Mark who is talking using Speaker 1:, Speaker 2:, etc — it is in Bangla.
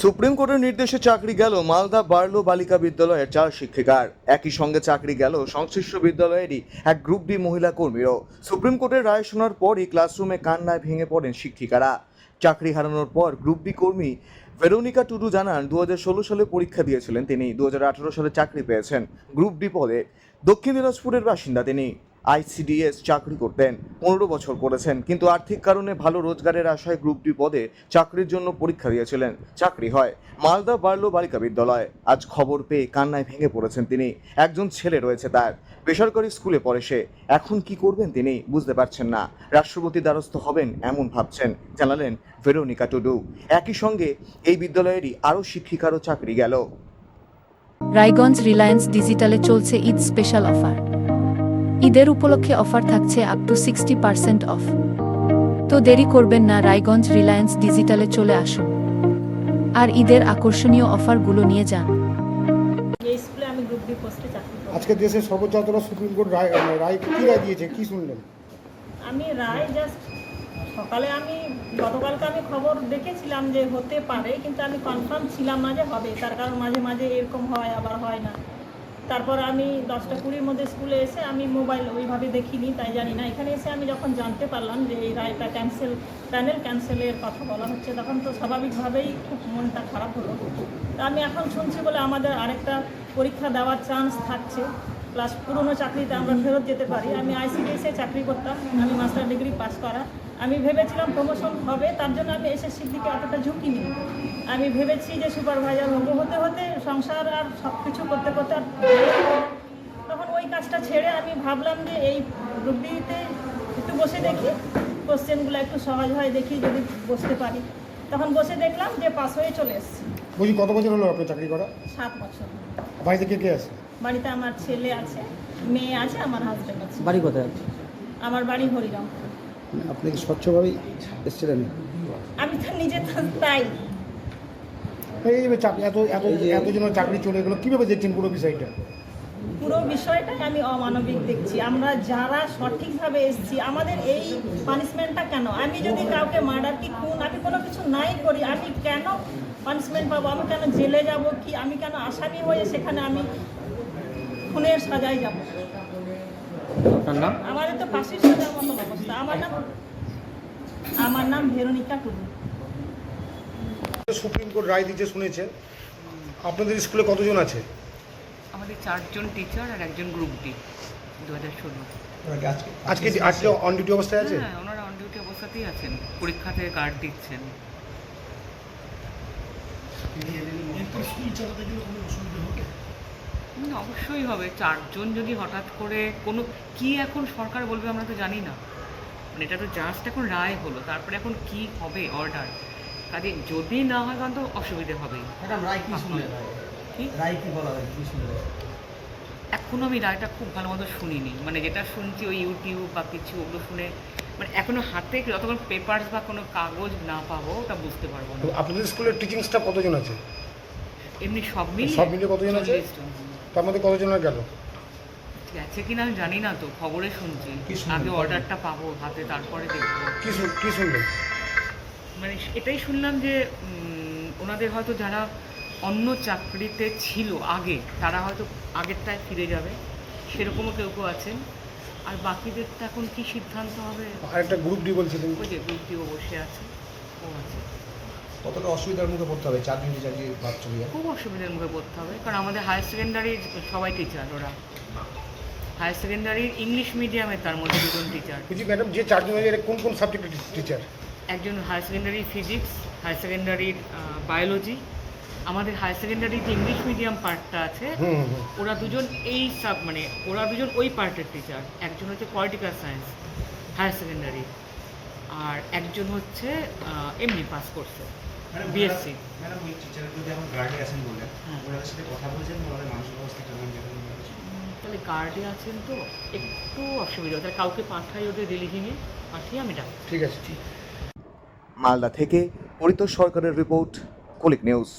Speaker 1: সুপ্রিম কোর্টের নির্দেশে চাকরি গেল মালদা বার্লো বালিকা বিদ্যালয়ের চার শিক্ষিকার। একই সঙ্গে চাকরি গেল সংশ্লিষ্ট বিদ্যালয়েরই এক গ্রুপ ডি মহিলা কর্মীরও। সুপ্রিম কোর্টের রায় শোনার পরই ক্লাসরুমে কান্নায় ভেঙে পড়েন শিক্ষিকারা। চাকরি হারানোর পর গ্রুপ ডি কর্মী ভেরোনিকা টুডু জানান দু হাজার ষোলো সালে পরীক্ষা দিয়েছিলেন তিনি দু হাজার আঠারো সালে চাকরি পেয়েছেন গ্রুপ ডি পদে। দক্ষিণ দিনাজপুরের বাসিন্দা তিনি। আইসিডিএস চাকরি করতেন, পনেরো বছর করেছেন, কিন্তু আর্থিক কারণে ভালো রোজগারের আশায় গ্রুপ ডি পদে চাকরির জন্য পরীক্ষা দিয়েছিলেন। চাকরি হয় মালদা বার্লো বালিকা বিদ্যালয়। আজ খবর পেয়ে কান্নায় ভেঙে পড়েছেন তিনি। একজন ছেলে রয়েছে তার। বেসরকারি স্কুলে পড়ে সে। এখন কি করবেন তিনি বুঝতে পারছেন না। রাষ্ট্রপতি দ্বারস্থ হবেন এমন ভাবছেন, জানালেন ভেরোনিকা টুডু। একই সঙ্গে এই বিদ্যালয়েরই আরও শিক্ষিকারও চাকরি গেল।
Speaker 2: রায়গঞ্জ রিলায়েন্স ডিজিটালে চলছে ঈদ স্পেশাল অফার। ঈদের উপলক্ষে অফার থাকছে up to sixty percent off তো দেরি করবেন না রায়গঞ্জ রিলায়েন্স ডিজিটালে চলে আসুন। আর ঈদের আকর্ষণীয় অফারগুলো নিয়ে যান।
Speaker 3: আমি গ্রুপ ডি পোস্টে চাকরি
Speaker 4: আজকে দেশের সর্বোচ্চ আদালত সুপ্রিম কোর্ট রায় মানে রায় কি রায় দিয়েছে কি শুনলেন?
Speaker 3: আমি রায় জাস্ট সকালে আমি গতকালকে আমি খবর দেখেছিলাম যে হতে পারে কিন্তু আমি কনফার্ম ছিলাম না যে হবে তার কারণ মাঝে মাঝে এরকম হয় আবার হয় না। তারপর আমি দশটা কুড়ির মধ্যে স্কুলে এসে আমি মোবাইল ওইভাবে দেখিনি, তাই জানি না। এখানে এসে আমি যখন জানতে পারলাম যে এই রায়টা ক্যান্সেল প্যানেল ক্যান্সেলের কথা বলা হচ্ছে, তখন তো স্বাভাবিকভাবেই খুব মনটা খারাপ হলো। তা আমি এখন শুনছি বলে আমাদের আরেকটা পরীক্ষা দেওয়ার চান্স থাকছে। প্লাস পুরনো চাকরিতে আমরা ফেরত যেতে পারি। আমি আইসিডিএসে চাকরি করতাম আমি মাস্টার ডিগ্রি পাস করা। আমি ভেবেছিলাম প্রমোশন হবে তার জন্য আমি এসএসসির দিকে অতটা ঝুঁকি নিই। আমি ভেবেছি যে সুপারভাইজার হব। হতে হতে সংসার আর সব কিছু করতে করতে আর তখন ওই কাজটা ছেড়ে আমি ভাবলাম যে এই রুবিতে একটু বসে দেখি কোশ্চেনগুলো একটু সহজ হয় দেখি যদি বসতে পারি। তখন বসে দেখলাম যে পাস হয়ে চলে এসেছি।
Speaker 4: বলছি কত বছর হলো আপনার চাকরি করা?
Speaker 3: সাত বছর।
Speaker 4: বাড়িতে কে কে আছে?
Speaker 3: বাড়িতে আমার ছেলে আছে মেয়ে আছে আমার হাজব্যান্ড আছে।
Speaker 5: বাড়ি কোথায় আছে
Speaker 3: আমার বাড়ি হরিরাম
Speaker 5: আপনি কি স্বচ্ছভাবেই এসেছিলেন?
Speaker 3: আমি তো নিজে তো তাই।
Speaker 4: এই যে চাকরি এত এত এতজনের চাকরি চলে গেলো কীভাবে দেখছেন পুরো বিষয়টা?
Speaker 3: পুরো বিষয়টাই আমি অমানবিক দেখছি। আমরা যারা সঠিকভাবে এসেছি আমাদের এই পানিশমেন্টটা কেন? আমি যদি কাউকে মার্ডার কি খুন আমি কোনো কিছু নাই করি আমি কেন পানিশমেন্ট পাবো? আমি কেন জেলে যাব কি? আমি কেন আসামি হয়ে সেখানে আমি খুনের সাজায় যাব।
Speaker 5: আপনার নাম?
Speaker 3: আমাদের তো ফাঁসির সাজার মতো অবস্থা আমার নাম আমার নাম ভেরোনিকা টুডু।
Speaker 4: সুপ্রিম কোর্ট রায় দিতে শুনেছেন। আপনাদের স্কুলে কতজন আছে?
Speaker 6: আমাদের চারজন টিচার আর একজন গ্রুপ ডি দু হাজার ষোলো
Speaker 4: আজকে আজকে অন ডিউটি অবস্থায় আছে
Speaker 6: হ্যাঁ ওনারা অন ডিউটি অবস্থাতেই আছেন। পরীক্ষাতে গার্ড দিচ্ছেন। হুম, অবশ্যই হবে। চারজন যদি হঠাৎ করে কোনো কি এখন সরকার বলবে আমরা তো জানি না। মানে এটা তো জাস্ট এখন রায় হলো তারপরে এখন কি হবে অর্ডার কাজে যদি না হয় তখন তো অসুবিধে হবেই।
Speaker 5: হয়? শুনলেন?
Speaker 6: এখনও আমি রায়টা খুব ভালো মতো শুনিনি। মানে যেটা শুনছি ওই ইউটিউব বা কিছু ওগুলো শুনে মানে এখনও হাতে যতক্ষণ পেপারস বা কোনো কাগজ না পাবো ওটা বুঝতে পারব না।
Speaker 4: আপনাদের স্কুলের টিচিং স্টাফ কতজন আছে?
Speaker 6: এমনি সব মিলিয়ে
Speaker 4: সব মিলিয়ে কতজন আছে? তার মধ্যে কতজনের গেল?
Speaker 6: গেছে কিনা আমি জানি না তো খবরে শুনছি।
Speaker 5: কি শুনলেন?
Speaker 6: আগে অর্ডারটা পাবো হাতে তারপরে দেখব।
Speaker 4: কি শুন- কি শুনলেন?
Speaker 6: মানে এটাই শুনলাম যে উম, ওনাদের হয়তো যারা অন্য চাকরিতে ছিল আগে তারা হয়তো আগেরটায় ফিরে যাবে। সেরকমও কেউ কেউ আছেন। আর বাকিদেরটা এখন কি সিদ্ধান্ত হবে?
Speaker 4: আর একটা গ্রুপ ডি বলছিলেন
Speaker 6: ওই যে গ্রুপটিও বসে আছে ও আছে।
Speaker 5: কতটা অসুবিধার মুখে পড়তে হবে? চাকরি চাকরি ভাব
Speaker 6: খুব অসুবিধার মুখে পড়তে হবে। কারণ আমাদের হায়ার সেকেন্ডারির সবাই টিচার ওরা। হায়ার সেকেন্ডারির ইংলিশ মিডিয়ামে তার মধ্যে দুজন টিচার
Speaker 4: বলছি ম্যাডাম যে চারজন আছে কোন কোন সাবজেক্টের টিচার
Speaker 6: একজন হায়ার সেকেন্ডারি ফিজিক্স হায়ার সেকেন্ডারির বায়োলজি আমাদের হায়ার সেকেন্ডারি যে ইংলিশ মিডিয়াম পার্টটা আছে। ওরা দুজন এই সাব মানে ওরা দুজন ওই পার্টের টিচার একজন হচ্ছে পলিটিক্যাল সায়েন্স হায়ার সেকেন্ডারি আর একজন হচ্ছে এমনি পাস করছে। বিএসসি
Speaker 7: ম্যাডাম ওই যদি এখন গার্ডে আছেন বললেন
Speaker 6: হ্যাঁ।
Speaker 7: ওনাদের সাথে কথা বলেছেন ওনাদের মানসিক অবস্থা কেমন কেমন
Speaker 6: তাহলে গার্ডে আছেন তো একটু অসুবিধা তাহলে কাউকে পাঠাই ওদের রিলিভিংয়ে পাঠিয়ে আমি ডাক
Speaker 4: ঠিক আছে ঠিক।
Speaker 1: মালদা থেকে পরিতোষ সরকারের রিপোর্ট কলিক নিউজ